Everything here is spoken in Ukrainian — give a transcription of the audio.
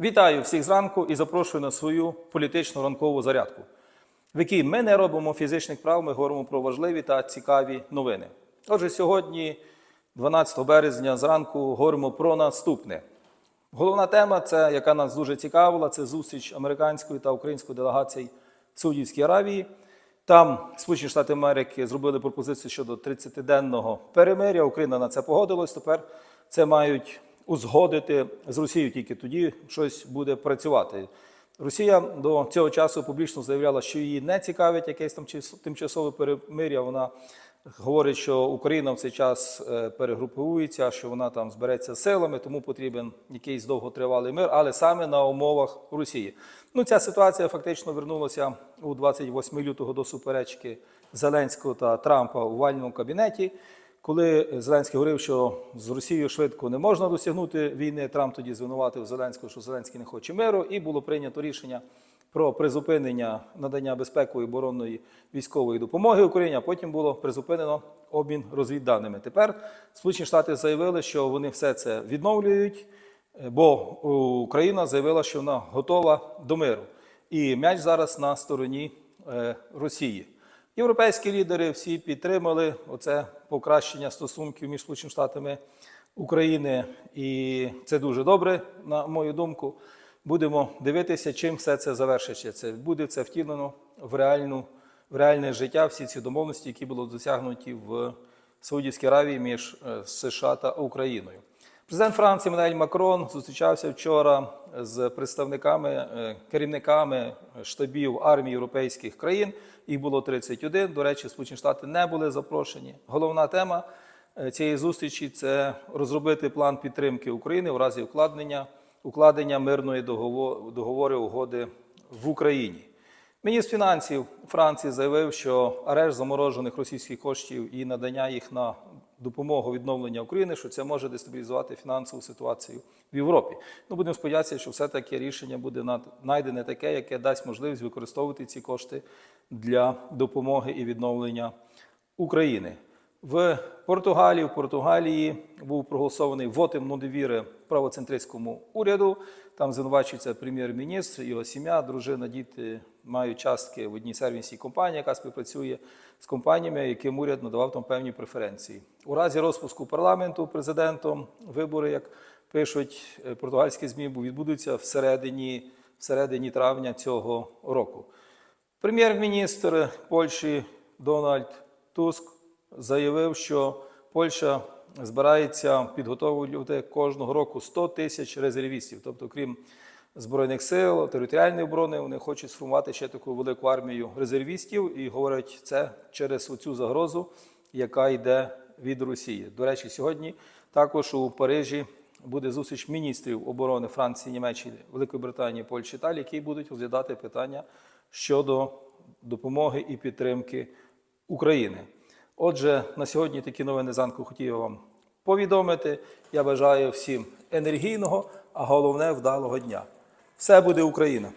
Вітаю всіх зранку і запрошую на свою політичну ранкову зарядку, в якій ми не робимо фізичних прав, ми говоримо про важливі та цікаві новини. Отже, сьогодні, 12 березня, зранку, говоримо про наступне. Головна тема, це, яка нас дуже цікавила, це зустріч американської та української делегацій в Саудівській Аравії. Там Сполучені Штати Америки зробили пропозицію щодо 30-денного перемиря. Україна на це погодилась. Тепер це мають узгодити з Росією, тільки тоді щось буде працювати. Росія до цього часу публічно заявляла, що її не цікавить якесь там тимчасове перемиря. Вона говорить, що Україна в цей час е, перегруповується, що вона там збереться силами, тому потрібен якийсь довготривалий мир, але саме на умовах Росії. Ну, ця ситуація фактично вернулася у 28 лютого до суперечки Зеленського та Трампа у вальному кабінеті. Коли Зеленський говорив, що з Росією швидко не можна досягнути війни, Трамп тоді звинуватив Зеленського, що Зеленський не хоче миру, і було прийнято рішення про призупинення надання безпекової оборонної військової допомоги Україні. А потім було призупинено обмін розвідданими. Тепер Сполучені Штати заявили, що вони все це відновлюють, е, бо Україна заявила, що вона готова до миру. І м'яч зараз на стороні е, Росії. Європейські лідери всі підтримали оце покращення стосунків між Сполученими Штатами України, і це дуже добре, на мою думку. Будемо дивитися, чим все це завершиться. Це буде це втілено в реальну в реальне життя. Всі ці домовленості, які були досягнуті в Саудівській Аравії між е, США та Україною. Президент Франції Еммануель Макрон зустрічався вчора з представниками, е, керівниками штабів армії європейських країн. Їх було 31. До речі, Сполучені Штати не були запрошені. Головна тема е, цієї зустрічі це розробити план підтримки України в разі укладення, укладення мирної догово- договори угоди в Україні. Міністр фінансів Франції заявив, що арешт заморожених російських коштів і надання їх на допомогу відновлення України, що це може дестабілізувати фінансову ситуацію в Європі. Ну, будемо сподіватися, що все таке рішення буде знайдене таке, яке дасть можливість використовувати ці кошти для допомоги і відновлення України. В Португалії, в Португалії був проголосований вотем недовіри правоцентристському уряду. Там звинувачується прем'єр-міністр, його сім'я, дружина, діти мають частки в одній сервісній компанії, яка співпрацює з компаніями, яким уряд надавав там певні преференції. У разі розпуску парламенту президентом вибори, як пишуть е, португальські ЗМІ, відбудуться всередині, всередині травня цього року. Прем'єр-міністр Польщі Дональд Туск заявив, що Польща збирається підготовлювати кожного року 100 тисяч резервістів. Тобто, крім збройних сил, територіальної оборони, вони хочуть сформувати ще таку велику армію резервістів і говорять це через оцю загрозу, яка йде від Росії. До речі, сьогодні також у Парижі буде зустріч міністрів оборони Франції, Німеччини, Великої Британії, Польщі Італії, які будуть розглядати питання щодо допомоги і підтримки України. Отже, на сьогодні такі новини зранку хотів вам повідомити. Я бажаю всім енергійного, а головне вдалого дня. Все буде Україна!